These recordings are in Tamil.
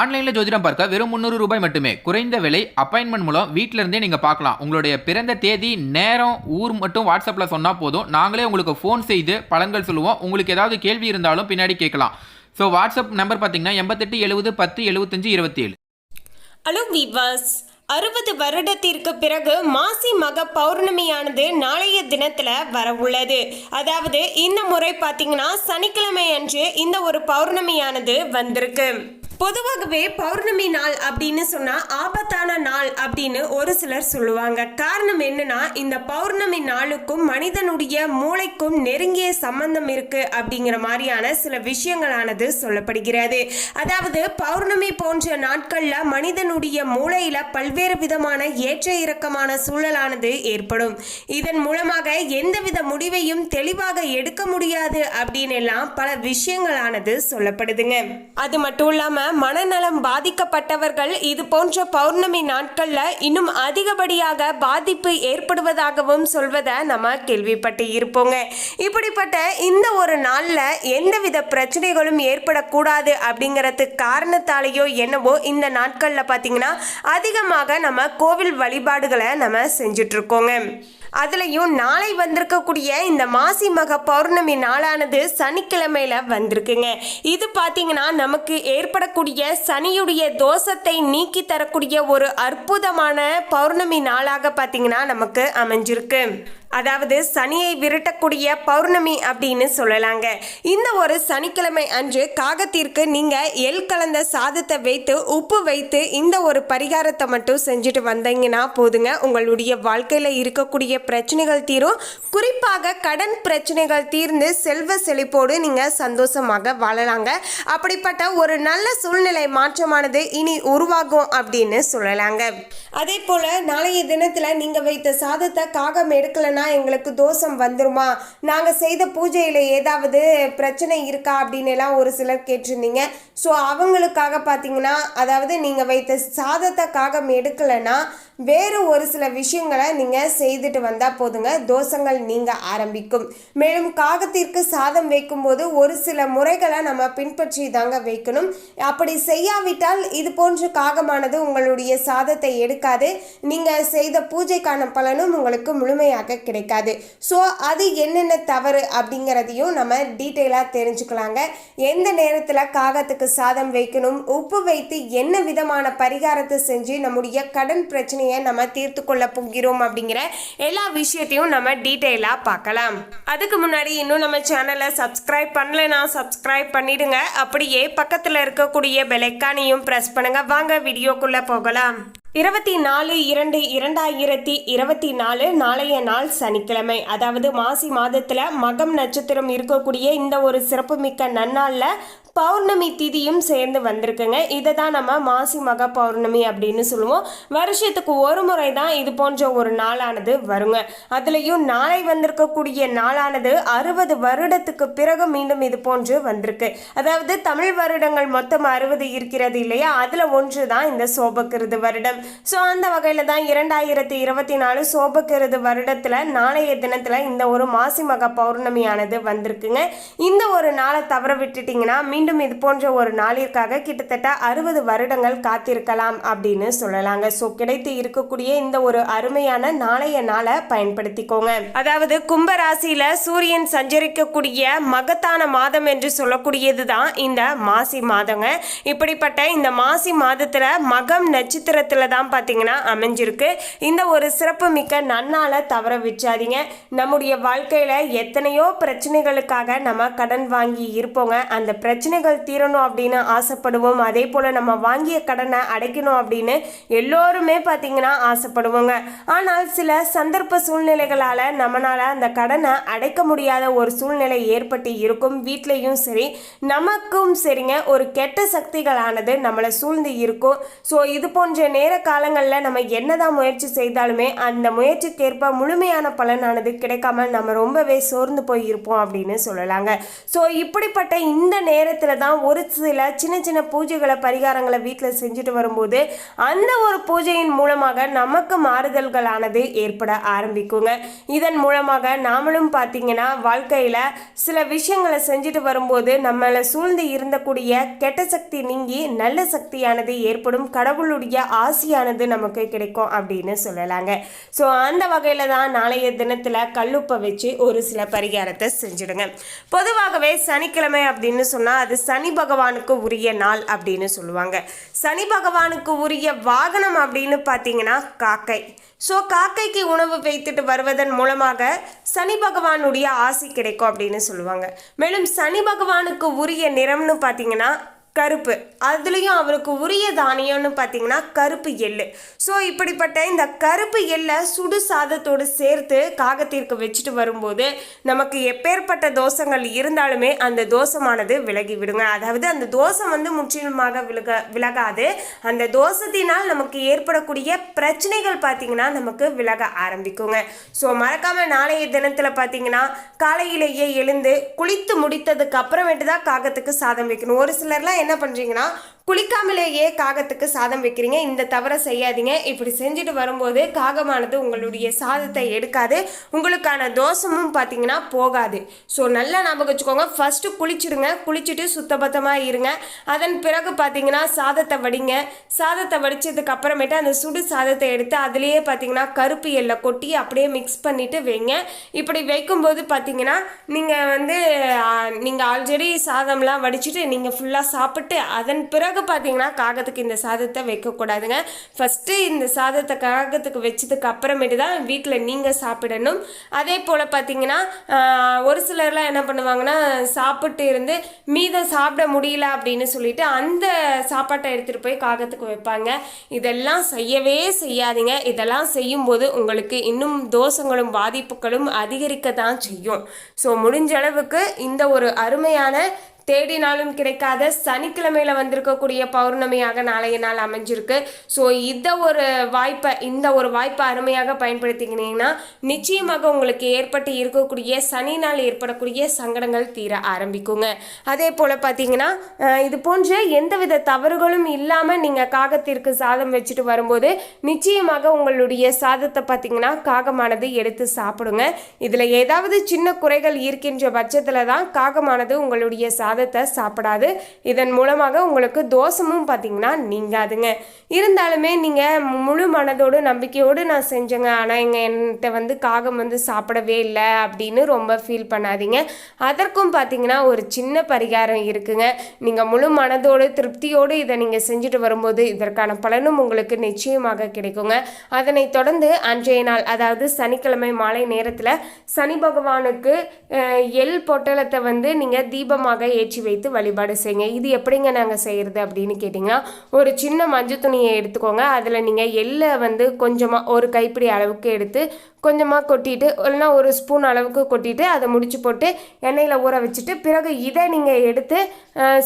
ஆன்லைனில் ஜோதிடம் பார்க்க வெறும் முந்நூறு ரூபாய் மட்டுமே. குறைந்த விலை அப்பாயின்மெண்ட் மூலம் வீட்டிலிருந்தே நீங்கள் பார்க்கலாம். உங்களுடைய பிறந்த தேதி நேரம் ஊர் மட்டும் வாட்ஸ்அப்பில் சொன்னால் போதும். நாங்களே உங்களுக்கு ஃபோன் செய்து பலன்கள் சொல்லுவோம். உங்களுக்கு ஏதாவது கேள்வி இருந்தாலும் பின்னாடி கேட்கலாம். ஸோ வாட்ஸ்அப் நம்பர் பார்த்தீங்கன்னா எண்பத்தெட்டு எழுபது பத்து எழுபத்தஞ்சு இருபத்தி ஏழு ஹலோ விவாஸ் அறுபது வருடத்திற்கு பிறகு மாசி மக பௌர்ணமியானது நாளைய தினத்துல வர உள்ளது. அதாவது இந்த முறை பார்த்தீங்கன்னா சனிக்கிழமை அன்று இந்த ஒரு பௌர்ணமியானது வந்திருக்கு. பொதுவாகவே பௌர்ணமி நாள் அப்படின்னு சொன்னா ஆபத்தான நாள் அப்படின்னு ஒரு சிலர் சொல்லுவாங்க. காரணம் என்னன்னா இந்த பௌர்ணமி நாளுக்கும் மனிதனுடைய மூளைக்கும் நெருங்கிய சம்பந்தம் இருக்கு அப்படிங்கிற மாதிரியான சில விஷயங்களானது சொல்லப்படுகிறது. அதாவது பௌர்ணமி போன்ற நாட்கள்ல மனிதனுடைய மூளையில பல்வேறு விதமான ஏற்ற இறக்கமான சூழலானது ஏற்படும். இதன் மூலமாக எந்தவித முடிவையும் தெளிவாக எடுக்க முடியாது அப்படின்னு எல்லாம் பல விஷயங்களானது சொல்லப்படுதுங்க. அது மட்டும் இல்லாம மனநலம் பாதிக்கப்பட்டவர்கள் இது போன்ற பௌர்ணமி நாட்கள்ல இன்னும் அதிகப்படியாக பாதிப்பு ஏற்படுவதாகவும் சொல்வதை நம்ம கேள்விப்பட்டு இருப்போங்க. இப்படிப்பட்ட இந்த ஒரு நாள்ல எந்தவித பிரச்சனைகளும் ஏற்படக்கூடாது அப்படிங்கிறது காரணத்தாலேயோ என்னவோ இந்த நாட்கள்ல பாத்தீங்கன்னா அதிகமாக நம்ம கோவில் வழிபாடுகளை நம்ம செஞ்சுட்டு இருக்கோங்க. அதுலயும் நாளை வந்திருக்கக்கூடிய இந்த மாசி மக பௌர்ணமி நாளானது சனிக்கிழமையில வந்திருக்குங்க. இது பார்த்தீங்கன்னா நமக்கு ஏற்படக்கூடிய சனியுடைய தோஷத்தை நீக்கி தரக்கூடிய ஒரு அற்புதமான பௌர்ணமி நாளாக பார்த்தீங்கன்னா நமக்கு அமைஞ்சிருக்கு. அதாவது சனியை விரட்டக்கூடிய பௌர்ணமி அப்படின்னு சொல்லலாங்க. இந்த ஒரு சனிக்கிழமை அன்று காகத்திற்கு நீங்க எள் கலந்த சாதத்தை வைத்து உப்பு வைத்து இந்த ஒரு பரிகாரத்தை மட்டும் செஞ்சுட்டு வந்தீங்கன்னா போதுங்க. உங்களுடைய வாழ்க்கையில இருக்கக்கூடிய பிரச்சனைகள் தீரும். குறிப்பாக கடன் பிரச்சனைகள் தீர்ந்து செல்வ செழிப்போடு நீங்க சந்தோஷமாக வாழலாங்க. அப்படிப்பட்ட ஒரு நல்ல சூழ்நிலை மாற்றமானது இனி உருவாகும் அப்படின்னு சொல்லலாங்க. அதே போல நாளைய தினத்துல நீங்க வைத்த சாதத்தை காகம் எடுக்கலைன்னா எங்களுக்கு தோஷம் வந்துருமா? நாங்கள் செய்த பூஜையில் ஏதாவது பிரச்சனை இருக்கா அப்படின்னு எல்லாம் ஒரு சிலர் கேட்டிருந்தீங்க. ஸோ அவங்களுக்காக பார்த்தீங்கன்னா அதாவது நீங்கள் வைத்த சாதத்தைக்காக எடுக்கலைன்னா வேறு ஒரு சில விஷயங்களை நீங்கள் செய்துட்டு வந்தால் போதுங்க. தோஷங்கள் நீங்க ஆரம்பிக்கும். மேலும் காகத்திற்கு சாதம் வைக்கும்போது ஒரு சில முறைகளை நம்ம பின்பற்றி தாங்க வைக்கணும். அப்படி செய்யாவிட்டால் இது போன்ற காகமானது உங்களுடைய சாதத்தை எடுக்காது. நீங்கள் செய்த பூஜைக்கான பலனும் உங்களுக்கு முழுமையாக கிடைக்காது. ஸோ அது என்னென்ன தவறு அப்படிங்கிறதையும் நம்ம டீட்டெயிலாக தெரிஞ்சுக்கலாங்க. எந்த நேரத்தில் காகத்துக்கு சாதம் வைக்கணும்? உப்பு வைத்து என்ன விதமான பரிகாரத்தை செஞ்சு நம்முடைய கடன் பிரச்சனையை நம்ம தீர்த்து கொள்ள போகிறோம் அப்படிங்கிற எல்லா விஷயத்தையும் நம்ம டீட்டெயிலாக பார்க்கலாம். அதுக்கு முன்னாடி இன்னும் நம்ம சேனலை சப்ஸ்கிரைப் பண்ணலைன்னா சப்ஸ்கிரைப் பண்ணிடுங்க. அப்படியே பக்கத்தில் இருக்கக்கூடிய பெலைக்கானையும் ப்ரெஸ் பண்ணுங்க. வாங்க வீடியோக்குள்ளே போகலாம். இருபத்தி நாலு இரண்டு இரண்டாயிரத்தி இருபத்தி நாலு நாளைய நாள் சனிக்கிழமை. அதாவது மாசி மாதத்தில் மகம் நட்சத்திரம் இருக்கக்கூடிய இந்த ஒரு சிறப்புமிக்க நன்னாளில் பௌர்ணமி திதியும் சேர்ந்து வந்திருக்குங்க. இதை தான் நம்ம மாசி மக பௌர்ணமி அப்படின்னு சொல்லுவோம். வருஷத்துக்கு ஒரு முறை தான் இது போன்ற ஒரு நாளானது வருங்க. அதுலேயும் நாளை வந்திருக்கக்கூடிய நாளானது அறுபது வருடத்துக்கு பிறகு மீண்டும் இது போன்று வந்திருக்கு. அதாவது தமிழ் வருடங்கள் மொத்தம் அறுபது இருக்கிறது இல்லையா? அதில் ஒன்று தான் இந்த சோபக்கிருது வருடம். ஸோ அந்த வகையில் தான் இரண்டாயிரத்தி இருபத்தி நாலு சோபக்கிருது வருடத்தில் நாளைய தினத்தில் இந்த ஒரு மாசி மக பௌர்ணமியானது வந்திருக்குங்க. இந்த ஒரு நாளை தவற விட்டுட்டிங்கன்னா மீண்டும் இது போன்ற ஒரு நாளிற்காக கிட்டத்தட்ட அறுபது வருடங்கள் காத்திருக்கலாம் அப்படின்னு சொல்லலாங்க. ஸோ கிடைத்து இருக்கக்கூடிய இந்த ஒரு அருமையான நாளைய நாளை பயன்படுத்திக்கோங்க. அதாவது கும்பராசியில் சூரியன் சஞ்சரிக்கக்கூடிய மகத்தான மாதம் என்று சொல்லக்கூடியது தான் இந்த மாசி மாதங்க. இப்படிப்பட்ட இந்த மாசி மாதத்தில் மகம் நட்சத்திரத்தில் தான் பார்த்தீங்கன்னா அமைஞ்சிருக்கு. இந்த ஒரு சிறப்பு மிக்க நன்னால தவற விச்சாதீங்க நம்முடைய வாழ்க்கையில எத்தனையோ பிரச்சனைகளுக்காக நம்ம கடன் வாங்கி இருப்போங்க. அந்த பிரச்சனைகள் தீரணும் அப்படின்னு ஆசைப்படுவோம். அதே போல நம்ம வாங்கிய கடனை அடைக்கணும் அப்படின்னு எல்லோருமே பார்த்தீங்கன்னா ஆசைப்படுவோங்க. ஆனால் சில சந்தர்ப்ப சூழ்நிலைகளால நம்மளால அந்த கடனை அடைக்க முடியாத ஒரு சூழ்நிலை ஏற்பட்டு இருக்கும். வீட்லேயும் சரி நமக்கும் சரிங்க. ஒரு கெட்ட சக்திகளானது நம்மளை சூழ்ந்து இருக்கும். ஸோ இது போன்ற நேர காலங்களில் நம்ம என்னதான் முயற்சி செய்தாலுமே அந்த முயற்சிக்கேற்ப முழுமையான பலனானது கிடைக்காம நம்ம ரொம்பவே சோர்ந்து போய் இருப்போம் அப்படின்னு சொல்லலாங்க. ஸோ இப்படிப்பட்ட இந்த நேரத்தில் தான் ஒரு சில சின்ன சின்ன பூஜைகளை பரிகாரங்களை வீட்டில் செஞ்சுட்டு வரும்போது அந்த ஒரு பூஜையின் மூலமாக நமக்கு மாறுதல்களானது ஏற்பட ஆரம்பிக்குங்க. இதன் மூலமாக நாமளும் பார்த்தீங்கன்னா வாழ்க்கையில் சில விஷயங்களை செஞ்சுட்டு வரும்போது நம்மளை சூழ்ந்து இருந்தக்கூடிய கெட்ட சக்தி நீங்கி நல்ல சக்தியானது ஏற்படும். கடவுளுடைய ஆசிய ஆசியானது நமக்கு கிடைக்கும் அப்படின்னு சொல்லலாங்க. ஸோ அந்த வகையில் தான் நாளைய தினத்தில் கல்லுப்பை வச்சு ஒரு சில பரிகாரத்தை செஞ்சுடுங்க. பொதுவாகவே சனிக்கிழமை அப்படின்னு சொன்னால் அது சனி பகவானுக்கு உரிய நாள் அப்படின்னு சொல்லுவாங்க. சனி பகவானுக்கு உரிய வாகனம் அப்படின்னு பார்த்தீங்கன்னா காக்கை. ஸோ காக்கைக்கு உணவு வைத்துட்டு வருவதன் மூலமாக சனி பகவானுடைய ஆசி கிடைக்கும் அப்படின்னு சொல்லுவாங்க. மேலும் சனி பகவானுக்கு உரிய நிறம்னு பார்த்தீங்கன்னா கருப்பு. அதுலேயும் அவருக்கு உரிய தானியம்னு பார்த்தீங்கன்னா கருப்பு எள்ளு. ஸோ இப்படிப்பட்ட இந்த கருப்பு எள்ளை சுடு சாதத்தோடு சேர்த்து காகத்திற்கு வச்சுட்டு வரும்போது நமக்கு எப்பேற்பட்ட தோசங்கள் இருந்தாலுமே அந்த தோசமானது விலகி விடுங்க. அதாவது அந்த தோசம் வந்து முற்றிலுமாக விலக விலகாது. அந்த தோசத்தினால் நமக்கு ஏற்படக்கூடிய பிரச்சனைகள் பார்த்தீங்கன்னா நமக்கு விலக ஆரம்பிக்குங்க. ஸோ மறக்காமல் நாளைய தினத்தில் பார்த்தீங்கன்னா காலையிலேயே எழுந்து குளித்து முடித்ததுக்கு அப்புறமேட்டு தான் காகத்துக்கு சாதம் வைக்கணும். ஒரு சிலர்லாம் என்ன பண்ணுறீங்கன்னா குளிக்காமலேயே காகத்துக்கு சாதம் வைக்கிறீங்க. இந்த தவறை செய்யாதீங்க. இப்படி செஞ்சுட்டு வரும்போது காகமானது உங்களுடைய சாதத்தை எடுக்காது. உங்களுக்கான தோஷமும் பார்த்தீங்கன்னா போகாது. ஸோ நல்லா ஞாபகம் வச்சுக்கோங்க. ஃபஸ்ட்டு குளிச்சிடுங்க. குளிச்சுட்டு சுத்தபத்தமாக இருங்க. அதன் பிறகு பார்த்தீங்கன்னா சாதத்தை வடிங்க. சாதத்தை வடித்ததுக்கு அப்புறமேட்டு அந்த சுடு சாதத்தை எடுத்து அதுலேயே பார்த்தீங்கன்னா கருப்பு எல்லை கொட்டி அப்படியே மிக்ஸ் பண்ணிவிட்டு வைங்க. இப்படி வைக்கும்போது பார்த்தீங்கன்னா நீங்கள் வந்து நீங்கள் ஆல்ரெடி சாதம்லாம் வடிச்சிட்டு நீங்கள் ஃபுல்லாக சாப்பிட்டு அதன் பிறகு பார்த்தீங்கன்னா காகத்துக்கு இந்த சாதத்தை வைக்கக்கூடாதுங்க ஃபஸ்ட்டு இந்த சாதத்தை காகத்துக்கு வச்சதுக்கு அப்புறமேட்டு தான் வீட்டில் நீங்கள் சாப்பிடணும். அதே போல் பார்த்தீங்கன்னா ஒரு சிலர்லாம் என்ன பண்ணுவாங்கன்னா சாப்பிட்டு இருந்து மீதம் சாப்பிட முடியல அப்படின்னு சொல்லிட்டு அந்த சாப்பாட்டை எடுத்துகிட்டு போய் காகத்துக்கு வைப்பாங்க. இதெல்லாம் செய்யவே செய்யாதீங்க. இதெல்லாம் செய்யும்போது உங்களுக்கு இன்னும் தோஷங்களும் பாதிப்புகளும் அதிகரிக்க தான் செய்யும். ஸோ முடிஞ்ச அளவுக்கு இந்த ஒரு அருமையான தேடினாலும் கிடைக்காத சனிக்கிழமையில் வந்திருக்கக்கூடிய பௌர்ணமியாக நாளைய நாள் அமைஞ்சிருக்கு. ஸோ இந்த ஒரு வாய்ப்பை இந்த ஒரு வாய்ப்பை அருமையாக பயன்படுத்திக்கினீங்கன்னா நிச்சயமாக உங்களுக்கு ஏற்பட்டு இருக்கக்கூடிய சனி நாள் ஏற்படக்கூடிய சங்கடங்கள் தீர ஆரம்பிக்குங்க. அதே போல் பார்த்தீங்கன்னா இது போன்ற எந்தவித தவறுகளும் இல்லாமல் நீங்கள் காகத்திற்கு சாதம் வச்சுட்டு வரும்போது நிச்சயமாக உங்களுடைய சாதத்தை பார்த்தீங்கன்னா காகமானது எடுத்து சாப்பிடுங்க. இதில் ஏதாவது சின்ன குறைகள் இருக்கின்ற பட்சத்தில் தான் காகமானது உங்களுடைய சாதத்தை சாப்பிடாது. இதன் மூலமாக உங்களுக்கு தோஷமும் பார்த்தீங்கன்னா நீங்காதுங்க. இருந்தாலுமே நீங்கள் முழு மனதோடு நம்பிக்கையோடு நான் செஞ்சேங்க. ஆனால் எங்கள் என்கிட்ட வந்து காகம் வந்து சாப்பிடவே இல்லை அப்படின்னு ரொம்ப ஃபீல் பண்ணாதீங்க. அதற்கும் பார்த்தீங்கன்னா ஒரு சின்ன பரிகாரம் இருக்குங்க. நீங்கள் முழு மனதோடு திருப்தியோடு இதை நீங்கள் செஞ்சுட்டு வரும்போது இதற்கான பலனும் உங்களுக்கு நிச்சயமாக கிடைக்குங்க. அதனைத் தொடர்ந்து அன்றைய நாள் அதாவது சனிக்கிழமை மாலை நேரத்தில் சனி பகவானுக்கு எல் எள் பொட்டலத்தை வந்து நீங்கள் தீபமாக ஏற்றி வைத்து வழிபாடு செய்யுங்க. இது எப்படிங்க நாங்கள் செய்கிறது அப்படின்னு கேட்டிங்கன்னா ஒரு சின்ன மஞ்சள் துணியை எடுத்துக்கோங்க. அதில் நீங்கள் எள்ளை வந்து கொஞ்சமாக ஒரு கைப்பிடி அளவுக்கு எடுத்து கொஞ்சமாக கொட்டிட்டு இல்லைனா ஒரு ஸ்பூன் அளவுக்கு கொட்டிட்டு அதை முடிச்சு போட்டு எண்ணெயில் ஊற வச்சுட்டு பிறகு இதை நீங்கள் எடுத்து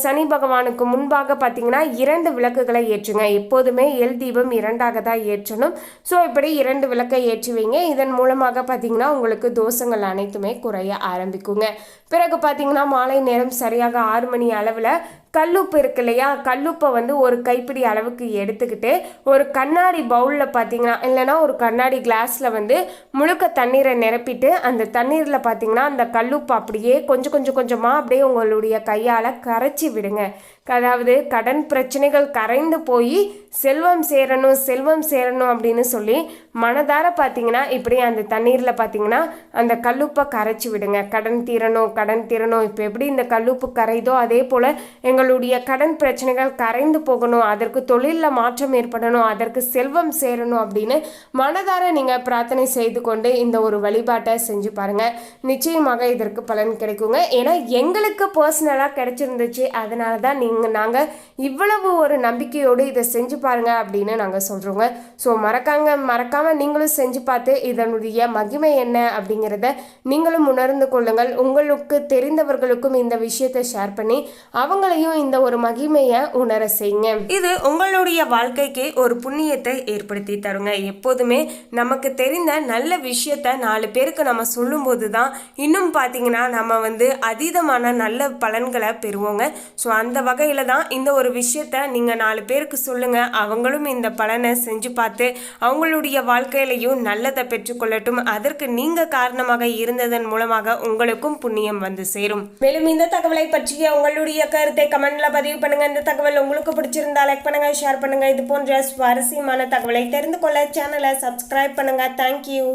சனி பகவானுக்கு முன்பாக பார்த்தீங்கன்னா இரண்டு விளக்குகளை ஏற்றுங்க. எப்போதுமே எல் தீபம் இரண்டாக தான் ஏற்றணும். ஸோ இப்படி இரண்டு விளக்கை ஏற்றி வைங்க. இதன் மூலமாக பார்த்தீங்கன்னா உங்களுக்கு தோஷங்கள் அனைத்துமே குறைய ஆரம்பிக்குங்க. பிறகு பார்த்தீங்கன்னா மாலை நேரம் சரியாக ஆறு மணி அளவில் கல்லுப்பு இருக்கு இல்லையா? கல்லுப்பை வந்து ஒரு கைப்பிடி அளவுக்கு எடுத்துக்கிட்டு ஒரு கண்ணாடி பவுலில் பார்த்தீங்கன்னா இல்லைன்னா ஒரு கண்ணாடி கிளாஸில் வந்து முழுக்க தண்ணீரை நிரப்பிட்டு அந்த தண்ணீரில் பார்த்தீங்கன்னா அந்த கல்லுப்பு அப்படியே கொஞ்சம் கொஞ்சம் கொஞ்சமாக அப்படியே உங்களுடைய கையால் கரைச்சி விடுங்க. அதாவது கடன் பிரச்சனைகள் கரைந்து போய் செல்வம் சேரணும் செல்வம் சேரணும் அப்படின்னு சொல்லி மனதார பார்த்தீங்கன்னா இப்படி அந்த தண்ணீரில் பார்த்தீங்கன்னா அந்த கல்லுப்பை கரைச்சி விடுங்க. கடன் தீரணும் கடன் தீரணும். இப்போ எப்படி இந்த கல்லுப்பு கரைதோ அதே போல் எங்களுடைய கடன் பிரச்சனைகள் கரைந்து போகணும். அதற்கு தொழிலில் மாற்றம் ஏற்படணும். அதற்கு செல்வம் சேரணும் அப்படின்னு மனதார நீங்கள் பிரார்த்தனை செய்து கொண்டு இந்த ஒரு வழிபாட்டை செஞ்சு பாருங்கள் நிச்சயமாக இதற்கு பலன் கிடைக்குங்க. ஏன்னா எங்களுக்கு பர்சனலாக கிடைச்சிருந்துச்சு. அதனால தான் நீங்கள் நாங்கள் இவ்வளவு ஒரு நம்பிக்கையோடு இதை செஞ்சு பாருங்க அப்படின்னு நாங்கள் சொல்கிறோங்க ஸோ மறக்காங்க மறக்காமல் நீங்களும் செஞ்சு பார்த்து இதனுடைய மகிமை என்ன அப்படிங்கிறத நீங்களும் உணர்ந்து கொள்ளுங்கள். உங்களுக்கு தெரிந்தவர்களுக்கும் இந்த விஷயத்தை ஷேர் பண்ணி அவங்களையும் இந்த ஒரு மகிமையை உணர செய்யுங்க. இது உங்களுடைய வாழ்க்கைக்கு ஒரு புண்ணியத்தை ஏற்படுத்தி தருங்க. எப்போதுமே நமக்கு தெரிந்த நல்ல விஷயத்த நாலு பேருக்கு நம்ம சொல்லும்போது தான் இன்னும் பார்த்தீங்கன்னா நம்ம வந்து அதீதமான நல்ல பலன்களை பெறுவோங்க. ஸோ அந்த வகை வகையில் தான் இந்த ஒரு விஷயத்த நீங்கள் நாலு பேருக்கு சொல்லுங்கள் அவங்களும் இந்த பலனை செஞ்சு பார்த்து அவங்களுடைய வாழ்க்கையிலையும் நல்லதை பெற்றுக்கொள்ளட்டும். அதற்கு நீங்கள் காரணமாக இருந்ததன் மூலமாக உங்களுக்கும் புண்ணியம் வந்து சேரும். மேலும் இந்த தகவலை பற்றிய உங்களுடைய கருத்தை கமெண்ட்ல பதிவு பண்ணுங்க. இந்த தகவல் உங்களுக்கு பிடிச்சிருந்தா லைக் பண்ணுங்க ஷேர் பண்ணுங்க. இது போன்ற சுவாரஸ்யமான தகவலை தெரிந்து கொள்ள சேனலை சப்ஸ்கிரைப் பண்ணுங்க. தேங்க்யூ